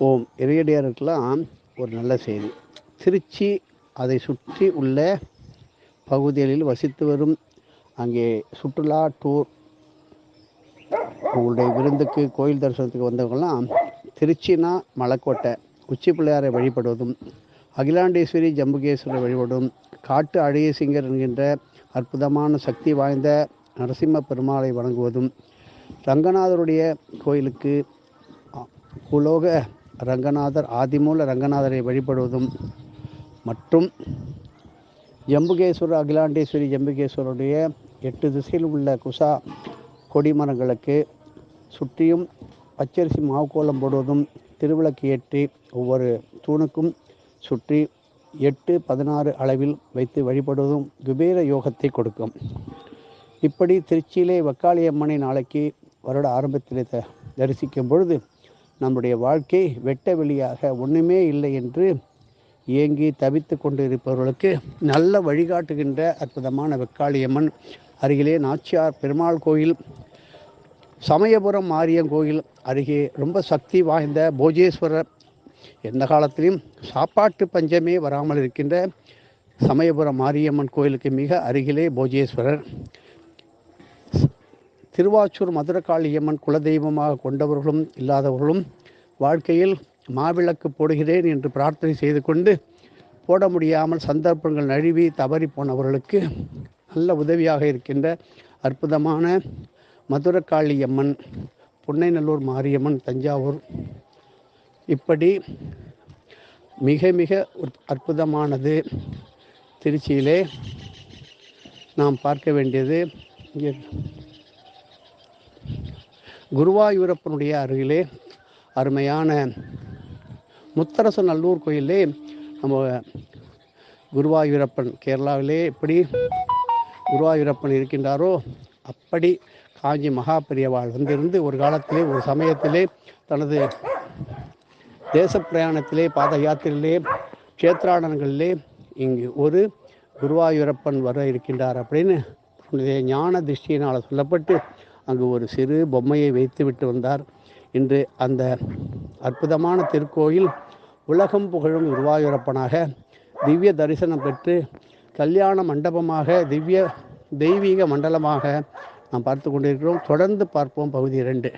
ஓம் இறையடியாருக்கெல்லாம் ஒரு நல்ல செய்தி. திருச்சி அதை சுற்றி உள்ள பகுதிகளில் வசித்து வரும் அங்கே சுற்றுலா டூர் உங்களுடைய விருந்துக்கு கோயில் தரிசனத்துக்கு வந்தவங்கலாம் திருச்சினா மலைக்கோட்டை உச்சி பிள்ளையாரை வழிபடுவதும் அகிலாண்டேஸ்வரி ஜம்புகேஸ்வரரை வழிபடும் காட்டு அழகேசிங்கர் என்கின்ற அற்புதமான சக்தி வாய்ந்த நரசிம்ம பெருமாளை வணங்குவதும் ரங்கநாதருடைய கோயிலுக்கு உலோக ரங்கநாதர் ஆதிமூல ரங்கநாதரை வழிபடுவதும் மற்றும் எம்புகேஸ்வரர் அகிலாண்டேஸ்வரி ஜம்புகேஸ்வரருடைய எட்டு திசையில் உள்ள குசா கொடிமரங்களுக்கு சுற்றியும் பச்சரிசி மாவுக்கோலம் போடுவதும் திருவிளக்கு ஏற்றி ஒவ்வொரு தூணுக்கும் சுற்றி எட்டு பதினாறு அளவில் வைத்து வழிபடுவதும் குபேர யோகத்தை கொடுக்கும். இப்படி திருச்சியிலே வக்காளியம்மனை நாளைக்கு வருட ஆரம்பத்தில் த தரிசிக்கும் பொழுது நம்முடைய வாழ்க்கை வெட்ட வெளியாக ஒன்றுமே இல்லை என்று ஏங்கி தவித்து கொண்டு இருப்பவர்களுக்கு நல்ல வழிகாட்டுகின்ற அற்புதமான வெக்காளியம்மன் அருகிலே நாச்சியார் பெருமாள் கோயில் சமயபுரம் மாரியம் கோயில் அருகே ரொம்ப சக்தி வாய்ந்த போஜேஸ்வரர். எந்த காலத்திலையும் சாப்பாட்டு பஞ்சமே வராமல் இருக்கின்ற சமயபுரம் மாரியம்மன் கோயிலுக்கு மிக அருகிலே போஜேஸ்வரர். திருவாச்சூர் மதுரகாளியம்மன் குலதெய்வமாக கொண்டவர்களும் இல்லாதவர்களும் வாழ்க்கையில் மாவிளக்கு போடுகிறேன் என்று பிரார்த்தனை செய்து கொண்டு போட முடியாமல் சந்தர்ப்பங்கள் நழுவி தவறி போனவர்களுக்கு நல்ல உதவியாக இருக்கின்ற அற்புதமான மதுரகாளியம்மன் புன்னைநல்லூர் மாரியம்மன் தஞ்சாவூர். இப்படி மிக மிக அற்புதமானது திருச்சியிலே நாம் பார்க்க வேண்டியது இங்கே குருவாயூரப்பனுடைய அருகிலே அருமையான முத்தரச நல்லூர் கோயிலே நம்ம குருவாயூரப்பன் கேரளாவிலே எப்படி குருவாயூரப்பன் இருக்கின்றாரோ அப்படி காஞ்சி மகா பெரியவாள் வந்திருந்து ஒரு காலத்திலே ஒரு சமயத்திலே தனது தேச பிரயாணத்திலே பாத யாத்திரையிலே க்ஷேத்ராடனங்களிலே இங்கு ஒரு குருவாயூரப்பன் வர இருக்கின்றார் அப்படின்னு ஞான திருஷ்டியினால் சொல்லப்பட்டு அங்கு ஒரு சிறு பொம்மையை வைத்து விட்டு வந்தார். இன்று அந்த அற்புதமான திருக்கோயில் உலகம் புகழும் குருவாயூரப்பனாக திவ்ய தரிசனம் பெற்று கல்யாண மண்டபமாக திவ்ய தெய்வீக மண்டலமாக நாம் பார்த்து கொண்டிருக்கிறோம். தொடர்ந்து பார்ப்போம் பகுதி இரண்டு.